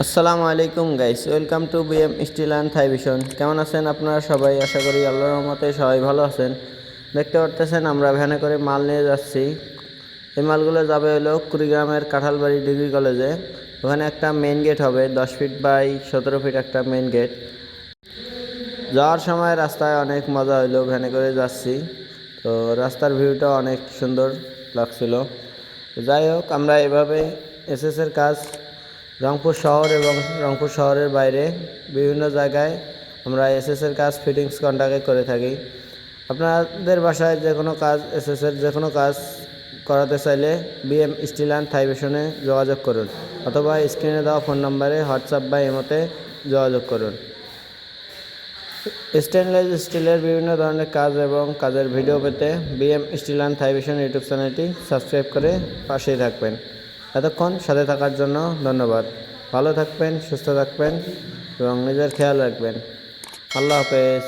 আসসালামু আলাইকুম guys welcome to BM steel and Thaivision কেমন আছেন আপনারা সবাই? আশা করি আল্লাহর রহমতে সবাই ভালো আছেন। দেখতে পারতেছেন, আমরা ভ্যানে করে মাল নিয়ে যাচ্ছি। এই মালগুলো যাবে হলো কুড়িগ্রামের কাঁঠালবাড়ি ডিগ্রি কলেজে। ওখানে একটা মেন গেট হবে, দশ ফিট বাই সতেরো ফিট একটা মেন গেট যাওয়ার সময় রাস্তায় অনেক মজা হইল ভ্যানে করে যাচ্ছি। তো রাস্তার ভিউটা অনেক সুন্দর লাগছিল। যাই হোক, আমরা এভাবে এসএসের কাজ রংপুর শহর এবং রংপুর শহরের বাইরে বিভিন্ন জায়গায় আমরা এসএসের কাজ ফিটিংস কন্ট্রাক্টে করে থাকি। আপনাদের বাসায় যে কোনো কাজ, এসএসের যে কোনো কাজ করাতে চাইলে বিএম স্টিল অ্যান্ড থাইবেশনে যোগাযোগ করুন অথবা স্ক্রিনে দেওয়া ফোন নম্বরে হোয়াটসঅ্যাপ বা এমোতে যোগাযোগ করুন। স্টেনলেস স্টিলের বিভিন্ন ধরনের কাজ এবং কাজের ভিডিও পেতে BM steel and Thaivision YouTube চ্যানেলটি সাবস্ক্রাইব করে পাশেই থাকবেন। এতক্ষণ সাথে থাকার জন্য ধন্যবাদ। ভালো থাকবেন, সুস্থ থাকবেন এবং নিজের খেয়াল রাখবেন। আল্লাহ হাফেজ।